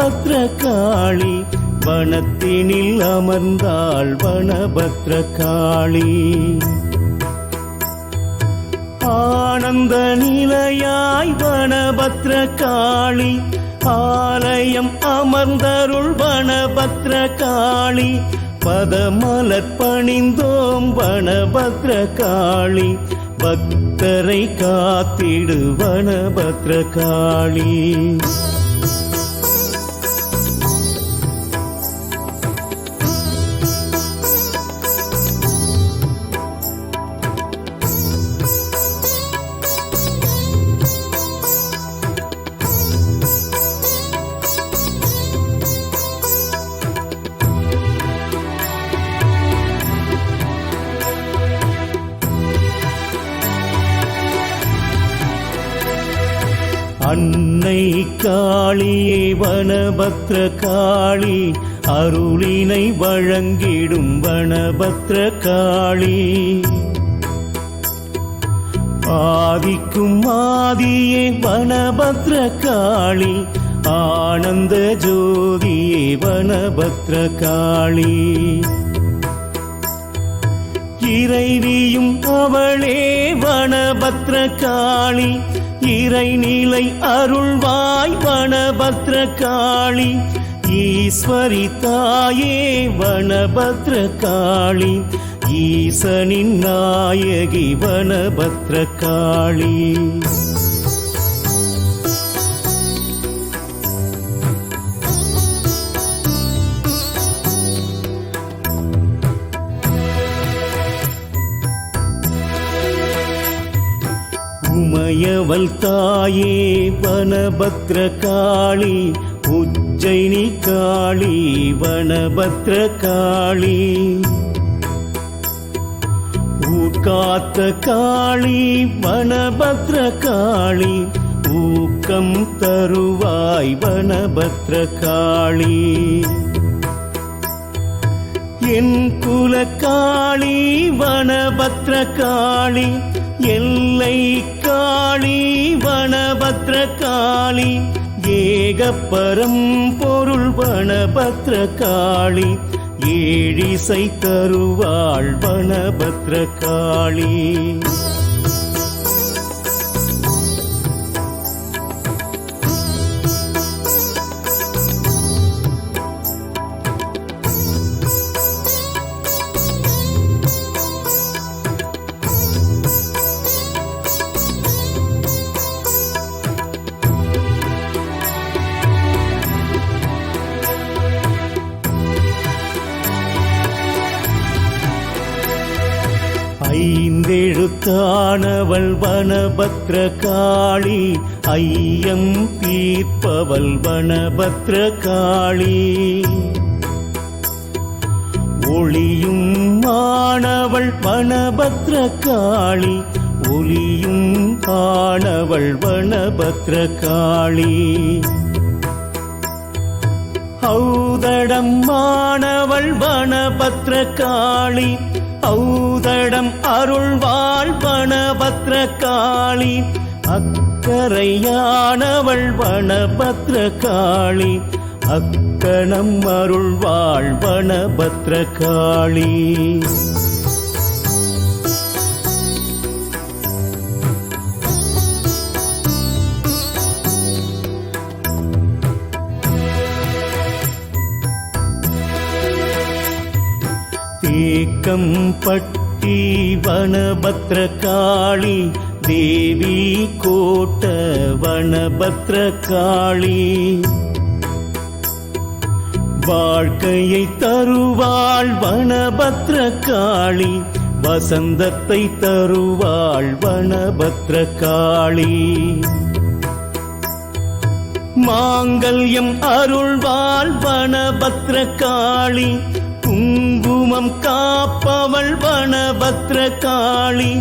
வனபத்ர காளி வனத்தினில் அமர்ந்தாள் வனபத்ர காளி ஆனந்த நிலையாய் வனபத்ர காளி ஆலயம் அமர்ந்தருள் வனபத்ர காளி பதமலர் பணிந்தோம் வனபத்ர காளி பக்தரை காத்திடு வனபத்ர காளி அன்னை காளியே வனபத்ர காளி அருளினை வழங்கிடும் வனபத்ர காளி ஆதிக்கும் ஆதியே வனபத்ர காளி ஆனந்த ஜோதியே வனபத்ர காளி இறைவியும் அவளே வனபத்ர காளி இறை இறைநிலை அருள்வாய் வனபத்ர காளி ஈஸ்வரி தாயே வனபத்ர காளி ஈசனின் நாயகி வனபத்ர காளி உமையவள் தாயே வனபத்ர காளி உஜ்ஜயினி காளி வனபத்ர காளி ஊர்காத்த காளி வனபத்ர காளி ஊக்கம் தருவாய் வனபத்ர காளி என் குல காளி வனபத்ர காளி எல்லை காளி வனபத்ர காளி ஏகப்பரம் பொருள் வனபத்ர காளி ஏழிசை தருவாள் வனபத்ர காளி தானவள் வனபத்ர காளி ஐயம் தீர்ப்பவள் வனபத்ர காளி ஒளியும் மாணவள் வனபத்ர காளி ஒளியும் காணவள் வனபத்ர காளி ஔதடம் மாணவள் வனபத்ர காளி ஔதடம் அருள்வாள் வனபத்ர காளி அக்கரையானவள் வனபத்ர காளி அக்கணம் அருள்வாள் வனபத்ர காளி தேக்கம் பட்டி வனபத்ர காளி தேவி கோட்ட வனபத்ர காளி வாழ்க்கையை தருவாள் வனபத்ர காளி வசந்தத்தை தருவாள் வனபத்ர காளி மாங்கல்யம் அருள்வாள் வனபத்ர காளி குங்குமம் காப்பவள் வனபத்ர காளி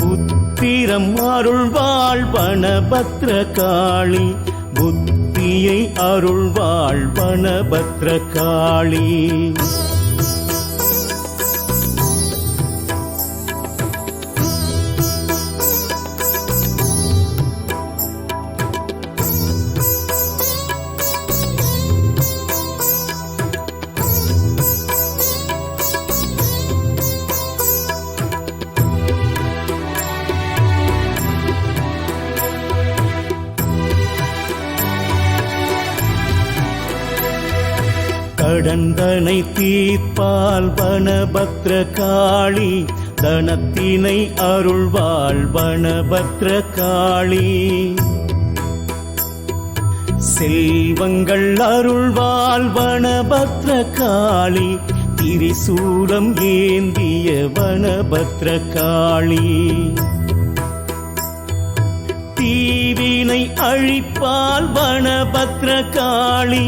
புத்திரம் அருள்வாள் வனபத்ர காளி புத்தியை அருள்வாள் வனபத்ர காளி கடந்தனை தீர்ப்பால் வனபத்ர காளி தனத்தினை அருள்வாள் வனபத்ர காளி செல்வங்கள் அருள்வாள் வனபத்ர காளி திரிசூலம் ஏந்திய வனபத்ர காளி தீவினை அழிப்பால் வனபத்ர காளி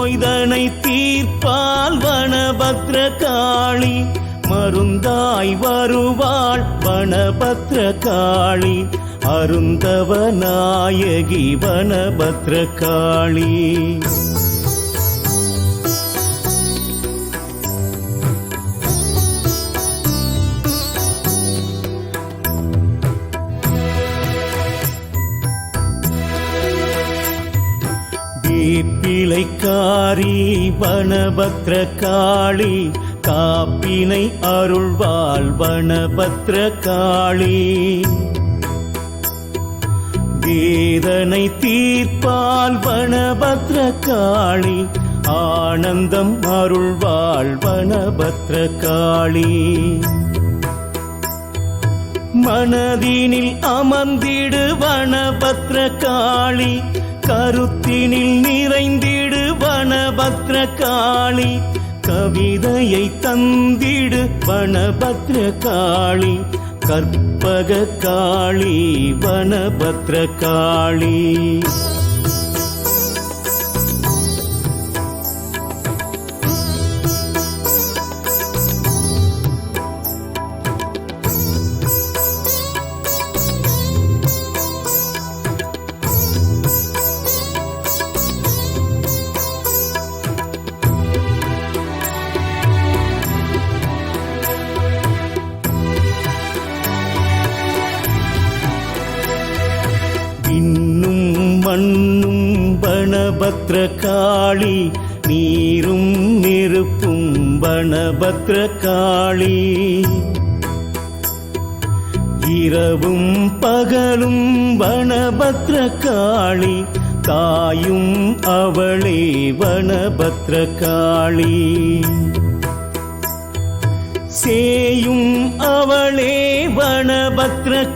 நோய்தனை தீர்ப்பால் வனபத்ர காளி மருந்தாய் வருவாள் வனபத்ர காளி அருந்தவ நாயகி வனபத்ர காளி வனபத்ர காளி காப்பினை அருள்வாள் வனபத்ர காளி வேதனை தீர்ப்பால் வனபத்ர காளி ஆனந்தம் அருள்வாள் வனபத்ர காளி மனதினில் அமர்ந்திடு வனபத்ர காளி கருத்தினில் நிறைந்திடு வனபத்ர காளி கவிதையை தந்திடு வனபத்ர காளி கற்பக காளி வனபத்ர காளி பத்ரகாளி நீரும் நெருப்பும் வனபத்ரகாளி. இரவும் பகலும் வனபத்ரகாளி தாயும் அவளே வனபத்ரகாளி. சேயும் அவளே வனபத்ர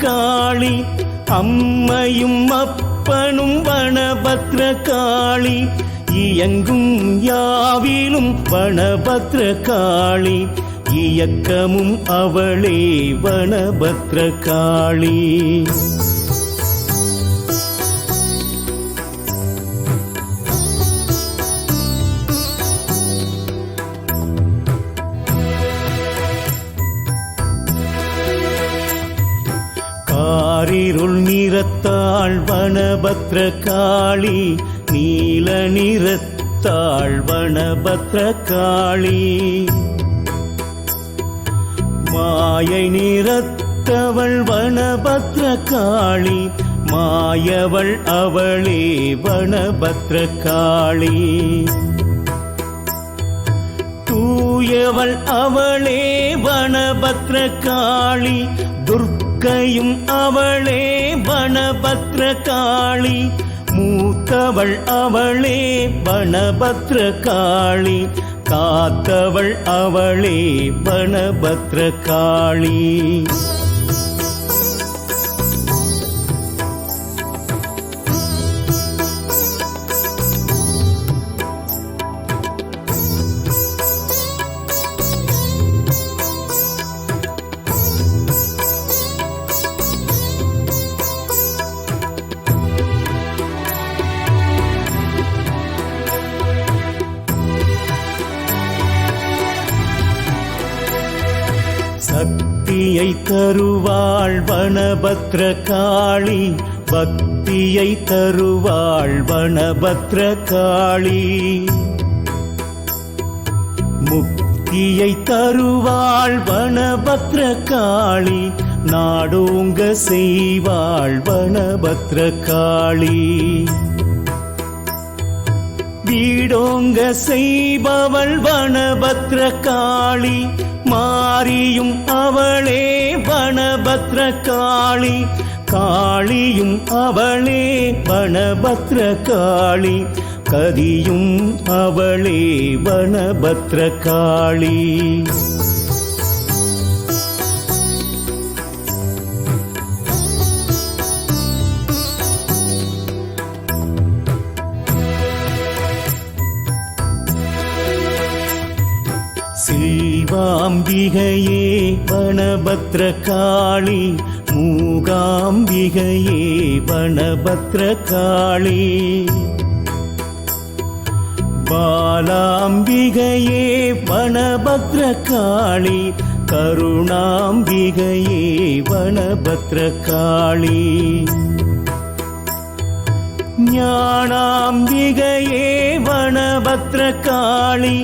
அம்மையும் அப்ப அப்பனும் வனபத்ர காளி இயங்கும் யாவிலும் வனபத்ர காளி இயக்கமும் அவளே வனபத்ர காளி நிறத்தாள் வனபத்ர காளி நீல நிறத்தாள் வனபத்ர காளி மாயை நிறத்தவள் வனபத்ர காளி மாயவள் அவளே வனபத்ர காளி தூயவள் அவளே வனபத்ர காளி துர்க துர்க்கையும் அவளே வனபத்ர காளி மூத்தவள் அவளே வனபத்ர காளி காத்தவள் அவளே வனபத்ர பக்தியை தருவாள் வனபத்ர காளி பக்தியை தருவாள் வனபத்ர காளி முக்தியை தருவாள் வனபத்ர காளி நாடோங்க செய்வாள் வனபத்ர காளி வீடோங்க செய்பவள் வனபத்ர காளி மாரியும் அவளே வனபத்ர காளி காளியும் அவளே வனபத்ர காளி கதியும் அவளே வனபத்ர காளி மூகாம்பிகையே வனபத்ர காளி மூகாம்பிகையே வனபத்ர காளி பாலாம்பிகையே வனபத்ர காளி கருணாம்பிகையே வனபத்ர காளி ஞானாம்பிகையே வனபத்ர காளி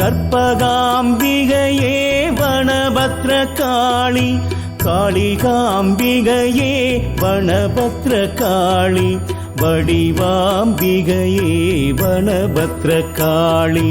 கற்பகாம்பிகையே வனபத்ர காளி காளிகாம்பிகையே வனபத்ர காளி வடிவாம்பிகையே வனபத்ர காளி